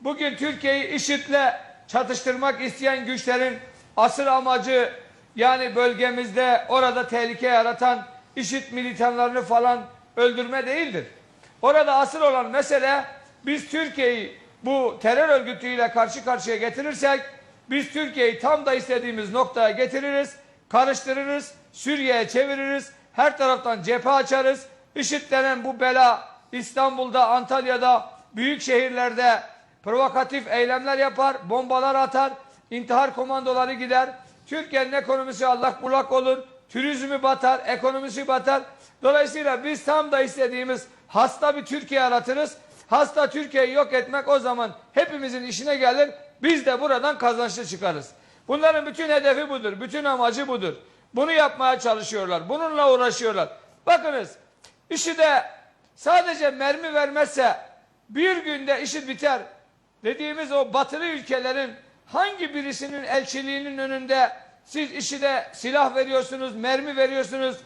bugün Türkiye'yi IŞİD'le çatıştırmak isteyen güçlerin asıl amacı yani bölgemizde orada tehlike yaratan IŞİD militanlarını falan öldürme değildir. Orada asıl olan mesele biz Türkiye'yi bu terör örgütüyle karşı karşıya getirirsek biz Türkiye'yi tam da istediğimiz noktaya getiririz, karıştırırız, Suriye'ye çeviririz, her taraftan cephe açarız. IŞİD denen bu bela İstanbul'da, Antalya'da, büyük şehirlerde provokatif eylemler yapar, bombalar atar, intihar komandoları gider. Türkiye'nin ekonomisi allak bullak olur, turizmi batar, ekonomisi batar. Dolayısıyla biz tam da istediğimiz hasta bir Türkiye yaratırız. Hasta Türkiye'yi yok etmek o zaman hepimizin işine gelir. Biz de buradan kazançlı çıkarız. Bunların bütün hedefi budur. Bütün amacı budur. Bunu yapmaya çalışıyorlar. Bununla uğraşıyorlar. Bakınız işi de sadece mermi vermezse bir günde işi biter. Dediğimiz o batılı ülkelerin hangi birisinin elçiliğinin önünde siz işi de silah veriyorsunuz, mermi veriyorsunuz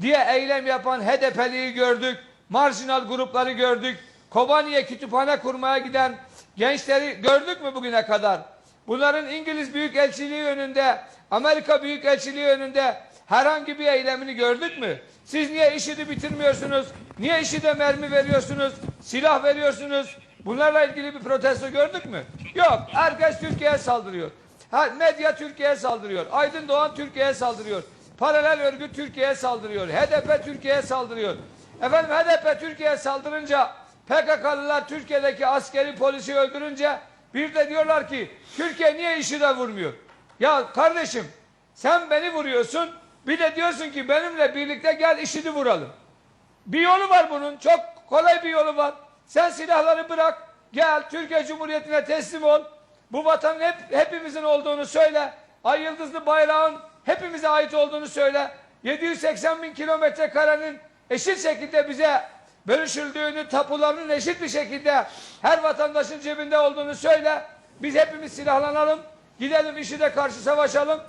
diye eylem yapan HDP'liyi gördük. Marjinal grupları gördük. Kobani'ye kütüphane kurmaya giden gençleri gördük mü bugüne kadar? Bunların İngiliz Büyükelçiliği önünde, Amerika Büyükelçiliği önünde herhangi bir eylemini gördük mü? Siz niye işini bitirmiyorsunuz? Niye işide mermi veriyorsunuz? Silah veriyorsunuz? Bunlarla ilgili bir protesto gördük mü? Yok. Herkes Türkiye'ye saldırıyor. Ha, medya Türkiye'ye saldırıyor. Aydın Doğan Türkiye'ye saldırıyor. Paralel örgüt Türkiye'ye saldırıyor. HDP Türkiye'ye saldırıyor. Efendim HDP Türkiye'ye saldırınca PKK'lılar Türkiye'deki askeri polisi öldürünce bir de diyorlar ki Türkiye niye işi de vurmuyor? Ya kardeşim sen beni vuruyorsun bir de diyorsun ki benimle birlikte gel işini vuralım. Bir yolu var bunun. Çok kolay bir yolu var. Sen silahları bırak. Gel Türkiye Cumhuriyeti'ne teslim ol. Bu vatanın hep, hepimizin olduğunu söyle. Ay yıldızlı bayrağın hepimize ait olduğunu söyle. 780 bin kilometre karenin eşit şekilde bize bölüşüldüğünü, tapularının eşit bir şekilde her vatandaşın cebinde olduğunu söyle. Biz hepimiz silahlanalım. Gidelim işi de karşı savaşalım.